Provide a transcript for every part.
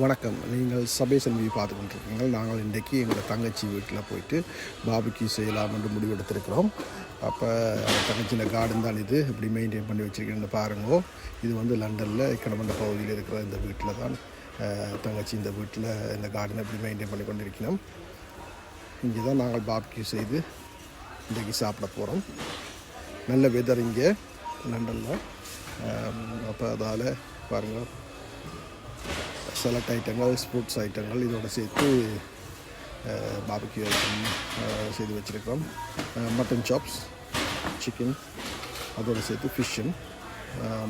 வணக்கம். நீங்கள் சபை சன்மையை பார்த்து கொண்டிருக்கீங்க நாங்கள் இன்றைக்கி எங்கள் தங்கச்சி வீட்டில் போயிட்டு பாபிக்கு செய்யலாம் என்று முடிவெடுத்திருக்கிறோம் அப்போ தங்கச்சியில் கார்டன் தான் இது. இப்படி மெயின்டைன் பண்ணி வச்சுருக்கேன்னு பாருங்கோ. இது வந்து லண்டனில் கடமண்ட பகுதியில் இருக்கிற இந்த வீட்டில் தான் தங்கச்சி இந்த வீட்டில் இந்த கார்டனை இப்படி மெயின்டைன் பண்ணி கொண்டிருக்கணும் இங்கே தான் நாங்கள் பாபிக்கு செய்து இன்றைக்கி சாப்பிட போகிறோம் நல்ல வெதர் இங்கே லண்டனில் அப்போ அதால் பாருங்கள் சலட் ஐட்டங்கள் ஸ்போர்ட்ஸ் ஐட்டங்கள் இதோட சேர்த்து பாபிக்யூ ஐட்டம் செய்து வச்சுருக்கோம் மட்டன் சாப்ஸ் சிக்கன் அதோடு சேர்த்து ஃபிஷ்ஷும்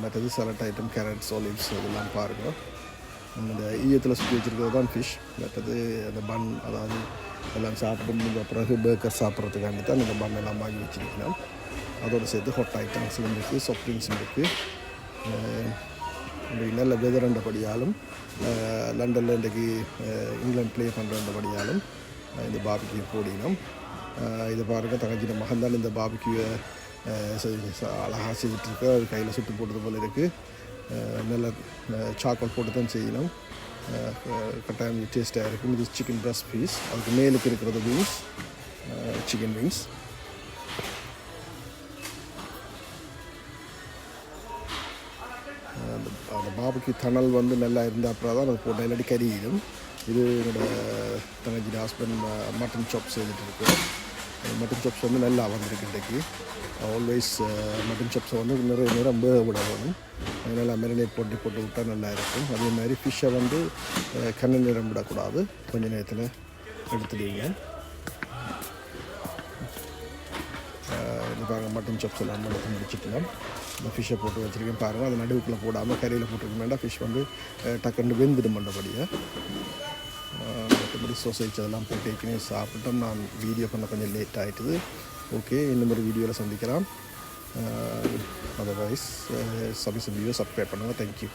மற்றது சலட் ஐட்டம் கேரட்ஸ் ஒலிவ்ஸ் இதெல்லாம் பாருங்கள் இந்த ஈயத்தில் சுற்றி வச்சுருக்கிறது தான் ஃபிஷ் மற்றது அந்த பன் அதாவது எல்லாம் சாப்பிட்டு முடிஞ்ச பிறகு பேக்கர் சாப்பிட்றதுக்காண்டி தான் இந்த பன் எல்லாம் வாங்கி வச்சுருக்கிறோம். அதோடு சேர்த்து ஹாட் ஐட்டம்ஸ் இருக்குது சாஃப்ட் ட்ரிங்க்ஸ் இருக்குது இன்றைக்கு நல்ல வெதர்ன்றபடியாலும் லண்டனில் இன்றைக்கு இங்கிலாந்து ப்ளே பண்ணுறபடியாலும் இந்த பாபிக்கு போடினோம் இதை பாருங்கள் தங்கச்சின மகன் தான் இந்த பாபிக்கு அழகாக செய்துட்ருக்கு அது கையில் சுட்டு போட்டது போல் இருக்குது நல்ல சாக்லேட் போட்டு தான் செய்யணும். கட்டாயம் டேஸ்ட்டாக இருக்கும். இது சிக்கன் பிரஸ்ட் பீஸ் அதுக்கு மேலுக்கு இருக்கிறது விங்ஸ் சிக்கன் விங்ஸ் அந்த பாபுக்கு தணல் வந்து நல்லா இருந்தால் அப்புறம் தான் அது போட்டேன் இல்லாட்டி கரியிடும் இது என்னோட தங்கச்சி ஹஸ்பண்ட் மட்டன் சாப் செய்துட்டு இருக்கு. மட்டன் சாப்ஸ் வந்து நல்லா வந்திருக்கு இன்றைக்கு. ஆல்வேஸ் மட்டன் சாப்ஸை வந்து நிறைய நேரம் வேக விட வேணும் நல்லா மெரினேட் போட்டு போட்டு விட்டால் நல்லா இருக்கும். அதே மாதிரி ஃபிஷ்ஷை வந்து கண்ணு நேரம் விடக்கூடாது கொஞ்ச நேரத்தில் எடுத்துடுவீங்க. இது பாருங்கள் மட்டன் சாப்ஸ் எல்லாம் எடுத்து முடிச்சுக்கலாம். இந்த ஃபிஷ்ஷை போட்டு வச்சுருக்கேன் பாருங்கள் அது நடுவுக்குள்ளே போடாமல் கரையில் போட்டுருக்க வேண்டாம். ஃபிஷ் வந்து டக்குன்னு வெந்துடும் பண்ணபடியாக மற்றபடி சொசைட்டி அதெல்லாம் போட்டு ஏற்கனவே சாப்பிட்டோம். நான் வீடியோ பண்ண கொஞ்சம் லேட் ஆகிட்டுது ஓகே இந்த மாதிரி வீடியோவில் சந்திக்கலாம். அதர்வைஸ் சபிஸ் வீடியோ சப்ஸ்கிரைப் பண்ணுங்கள் தேங்க்யூ